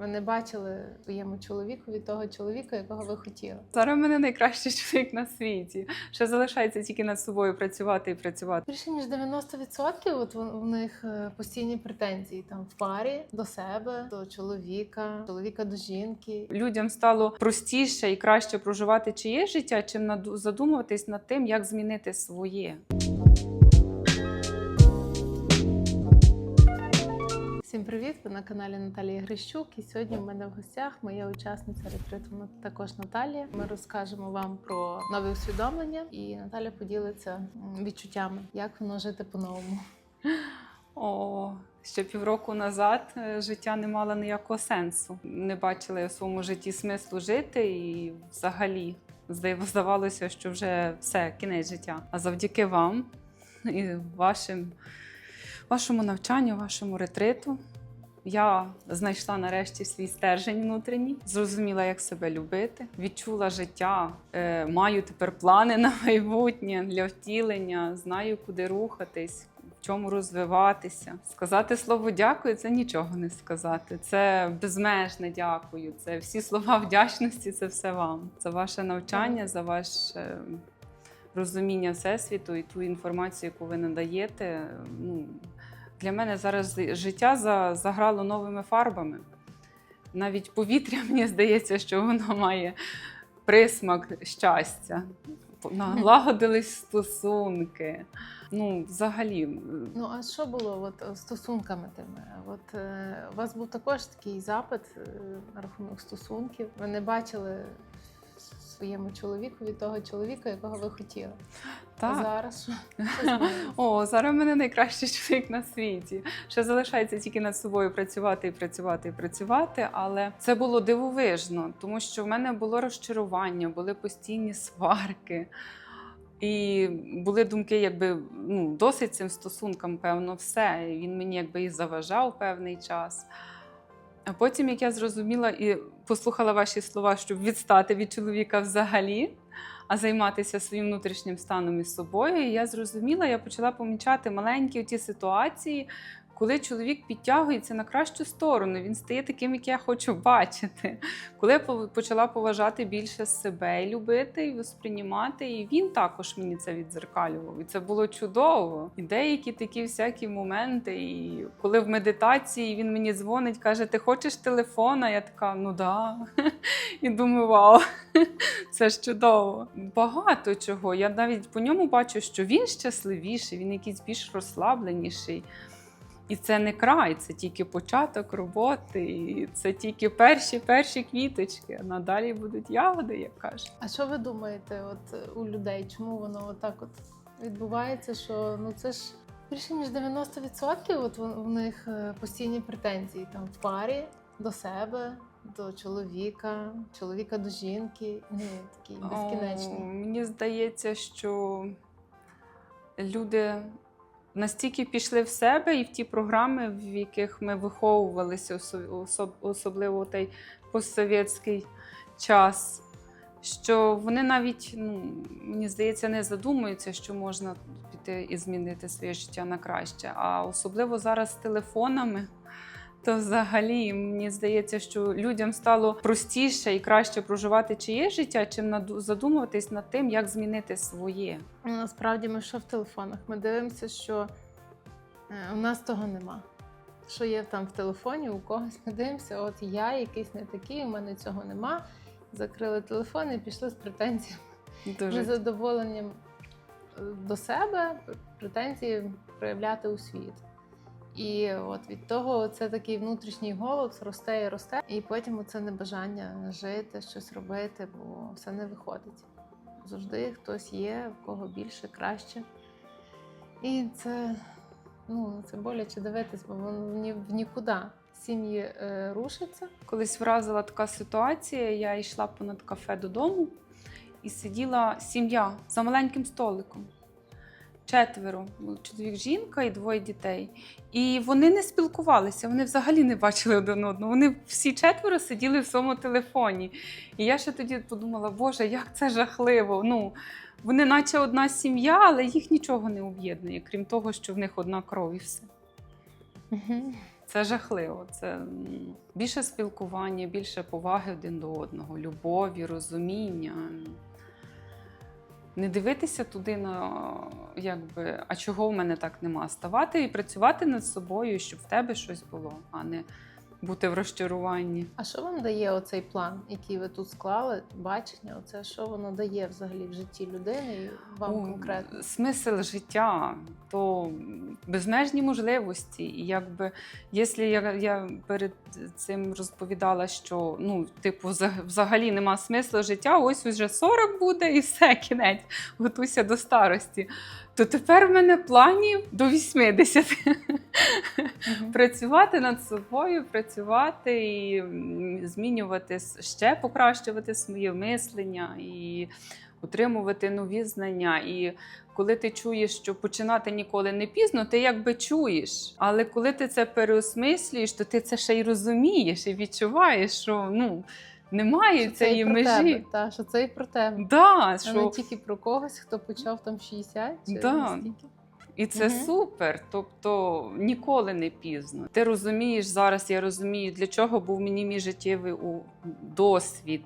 Ви не бачили своєму чоловікові того чоловіка, якого ви хотіли. Зараз в мене найкращий чоловік на світі. Ще залишається тільки над собою працювати і працювати. Більше ніж 90% от в них е, постійні претензії там в парі до себе, до чоловіка, чоловіка до жінки. Людям стало простіше і краще проживати чиє життя, чим задумуватись над тим, як змінити своє. Всім привіт! Ви на каналі Наталії Грищук. І сьогодні в мене в гостях моя учасниця ретриту також Наталія. Ми розкажемо вам про нові усвідомлення, і Наталя поділиться відчуттями, як воно жити по-новому. О, ще півроку назад е, життя не мало ніякого сенсу. Не бачила я в своєму житті смислу жити, і взагалі здав- здавалося, що вже все, кінець життя. А завдяки вам і вашим, вашому навчанню, вашому ретриту. Я знайшла нарешті свій стержень внутрішній, зрозуміла, як себе любити, відчула життя, е, маю тепер плани на майбутнє для втілення, знаю, куди рухатись, в чому розвиватися. Сказати слово дякую це нічого не сказати. Це безмежне дякую. Це всі слова вдячності, це все вам. За ваше навчання, за ваше розуміння всесвіту і ту інформацію, яку ви надаєте. Ну, для мене зараз життя за- заграло новими фарбами. Навіть повітря, мені здається, що воно має присмак щастя. Налагодились стосунки. Ну, взагалі, Ну а що було от е, стосунками тими? От е, у вас був також такий запит е, на рахунок стосунків. Ви не бачили своєму чоловікові того чоловіка, якого ви хотіли. А зараз? О, зараз в мене найкращий чоловік на світі. Ще залишається тільки над собою працювати і працювати і працювати. Але це було дивовижно, тому що в мене було розчарування, були постійні сварки. І були думки, якби ну, досить цим стосункам, певно, все. І Він мені якби і заважав певний час. А потім, як я зрозуміла і послухала ваші слова, щоб відстати від чоловіка взагалі, а займатися своїм внутрішнім станом і собою. Я зрозуміла, я почала помічати маленькі ті ситуації, коли чоловік підтягується на кращу сторону, він стає таким, як я хочу бачити. Коли я почала поважати більше себе і любити, і сприймати, і він також мені це відзеркалював. І це було чудово. І деякі такі всякі моменти. І коли в медитації він мені дзвонить, каже: Ти хочеш телефона? Я така, ну да. І думаю, вау, це ж чудово. Багато чого. Я навіть по ньому бачу, що він щасливіший, він якийсь більш розслабленіший. І це не край, це тільки початок роботи, і це тільки перші перші квіточки. А надалі будуть ягоди, як кажуть. А що ви думаєте, от у людей, чому воно отак от відбувається? Що ну це ж більше ніж 90% от в, них е, постійні претензії там в парі до себе, до чоловіка, чоловіка до жінки. Ні, такі О, мені здається, що люди настільки пішли в себе і в ті програми, в яких ми виховувалися, особливо той постсовєтський час, що вони навіть, ну, мені здається, не задумуються, що можна піти і змінити своє життя на краще. А особливо зараз з телефонами. То взагалі мені здається, що людям стало простіше і краще проживати чиє життя, чим задумуватись над тим, як змінити своє. Ну, Насправді ми що в телефонах? Ми дивимося, що е, у нас того нема. Що є там в телефоні, у когось ми дивимося, от я якийсь не такий, у мене цього нема. Закрили телефон і пішли з претензіями, Дуже незадоволенням е, до себе, претензії проявляти у світ. І от від того це такий внутрішній голос росте і росте, і потім це небажання жити, щось робити, бо все не виходить. Завжди хтось є, в кого більше, краще. І це, ну, це боляче дивитись, бо воно ні, в нікуди. Сім'ї е, рушаться. колись вразила така ситуація. Я йшла понад кафе додому і сиділа сім'я за маленьким столиком. Четверо чоловік, жінка і двоє дітей. І вони не спілкувалися, вони взагалі не бачили один одного. Вони всі четверо сиділи в своєму телефоні. І я ще тоді подумала, Боже, як це жахливо. Ну, вони наче одна сім'я, але їх нічого не об'єднує, крім того, що в них одна кров і все. Угу. Це жахливо. Це більше спілкування, більше поваги один до одного, любові, розуміння. Не дивитися туди на якби, а чого в мене так нема? Ставати і працювати над собою, щоб в тебе щось було, а не бути в розчаруванні. А що вам дає оцей план, який ви тут склали? Бачення? Оце що воно дає взагалі в житті людини і вам О, конкретно? Смисл життя то безмежні можливості. І якби, якщо я, я перед цим розповідала, що ну, типу, взаг- взагалі нема смислу життя, ось уже 40 буде і все, кінець, готуйся до старості. То тепер в мене планів до 80. Мгм. працювати над собою, працювати і змінювати ще покращувати своє мислення і отримувати нові знання. І коли ти чуєш, що починати ніколи не пізно, ти якби чуєш. Але коли ти це переосмислюєш, то ти це ще й розумієш і відчуваєш, що ну немає Що це цієї і про межі. тебе, та, що це і про тебе. Да, А не тільки про когось, хто почав там в 60 чи Да. І це Мгм. супер. Тобто ніколи не пізно. Ти розумієш зараз, я розумію, для чого був мені мій життєвий досвід.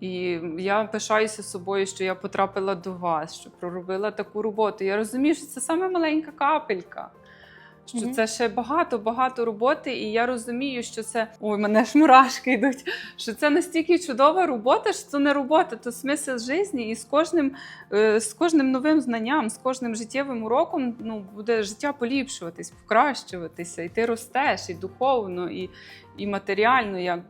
І я пишаюся собою, що я потрапила до вас, що проробила таку роботу. Я розумію, що це саме маленька капелька. Що Мгм. це ще багато багато роботи, і я розумію, що це ой, мене ж мурашки йдуть. Що це настільки чудова робота, що це не робота, то смисл життя, і з кожним е, з кожним новим знанням, з кожним життєвим уроком ну, буде життя поліпшуватись, покращуватися, і ти ростеш і духовно, і, і матеріально. Як...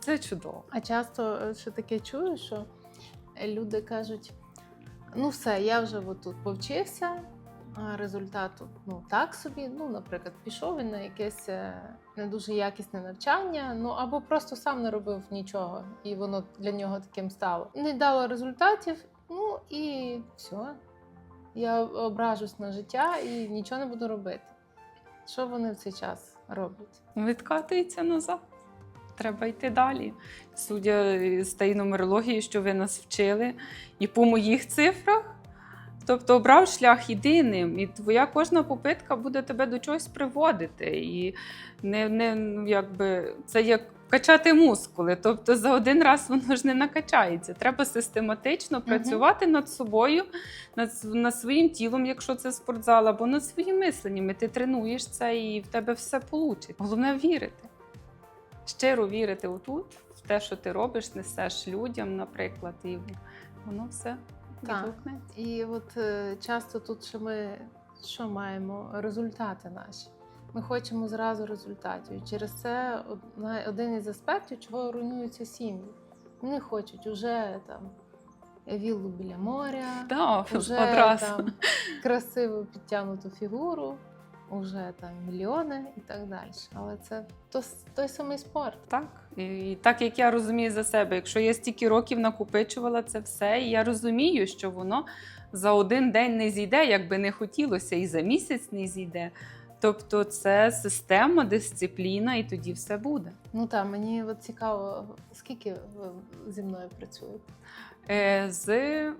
Це чудово. А часто ще таке чую, що люди кажуть: ну все, я вже отут повчився, результату ну так собі. Ну, наприклад, пішов він на якесь е, не дуже якісне навчання, ну або просто сам не робив нічого, і воно для нього таким стало. Не дало результатів, ну і все. Я ображусь на життя і нічого не буду робити. Що вони в цей час роблять? Відкатується назад. Треба йти далі. Судя з тієї нумерології, що ви нас вчили, і по моїх цифрах. Тобто обрав шлях іди ним, і твоя кожна попитка буде тебе до чогось приводити. І не, не ну, якби це як качати мускули. Тобто за один раз воно ж не накачається. Треба систематично працювати над собою, над, над своїм тілом, якщо це спортзал, або над своїм мисленням. І ти тренуєш це, і в тебе все вийде. Головне вірити. Щиро вірити отут, в те, що ти робиш, несеш людям, наприклад, і воно все Так. І от е, часто тут ще ми що маємо? Результати наші. Ми хочемо зразу результатів. І через це один із аспектів, чого руйнуються сім'ї. Вони хочуть уже там віллу біля моря, Да, вже, одразу. там красиву підтягнуту фігуру, уже там мільйони і так далі. Але це то, той самий спорт. Так, і так як я розумію за себе, якщо я стільки років накопичувала це все, і я розумію, що воно за один день не зійде, як би не хотілося, і за місяць не зійде. Тобто це система, дисципліна, і тоді все буде. Ну так, мені от цікаво, скільки ви зі мною працюєте? Е, з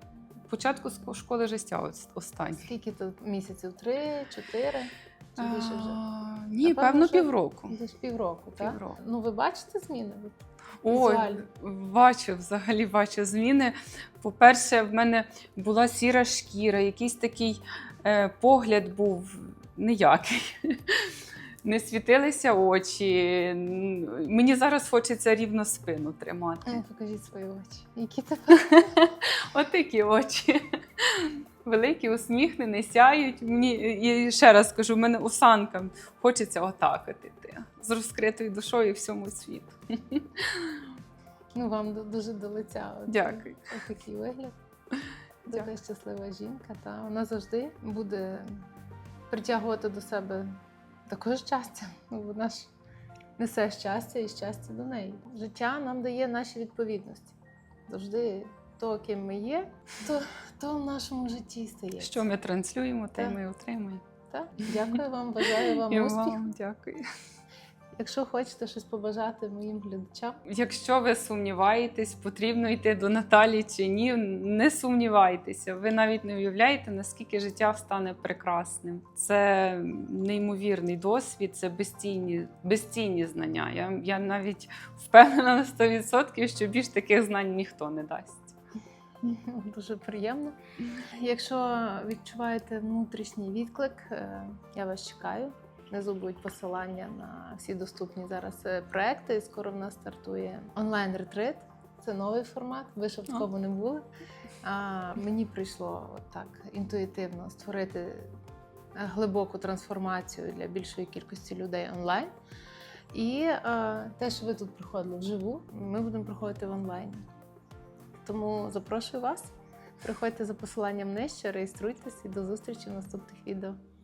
початку школи життя ос- останній. Скільки тут місяців? Три, чотири? Чи більше вже? А, Ні, Напевно, певно, що півроку. Десь півроку, так? Півроку. Ну ви бачите зміни? Ой, Візуально. бачу, взагалі бачу зміни. По-перше, в мене була сіра шкіра, якийсь такий е, погляд був ніякий. Не світилися очі. Мені зараз хочеться рівно спину тримати. Ну, покажіть свої очі. Які тепер? От такі очі. Великі, усміхнені, сяють. Мені і ще раз кажу, в мене осанка. Хочеться отак іти. З розкритою душою всьому світу. Ну вам дуже до лиця. Дякую. Такий вигляд. Така щаслива жінка, та вона завжди буде притягувати до себе також щастя. Ну, вона ж несе щастя і щастя до неї. Життя нам дає наші відповідності. Завжди то, ким ми є, то, то в нашому житті стає. Що ми транслюємо, те ми отримуємо. Так? Дякую вам, бажаю вам успіху. вам дякую. Якщо хочете щось побажати моїм глядачам, Якщо ви сумніваєтесь, потрібно йти до Наталі чи ні, не сумнівайтеся. Ви навіть не уявляєте, наскільки життя стане прекрасним. Це неймовірний досвід, це безцінні, безцінні знання. Я, я навіть впевнена на 100%, що більш таких знань ніхто не дасть. дуже приємно. Якщо відчуваєте внутрішній відклик, е, я вас чекаю. Внизу будуть посилання на всі доступні зараз е, проекти. Скоро в нас стартує онлайн-ретрит. Це новий формат. Ви ще в такому не були. А мені прийшло от так інтуїтивно створити е, глибоку трансформацію для більшої кількості людей онлайн. І е, те, що ви тут приходили вживу, ми будемо проходити в онлайні. Тому запрошую вас. Приходьте за посиланням нижче, реєструйтесь і до зустрічі в наступних відео.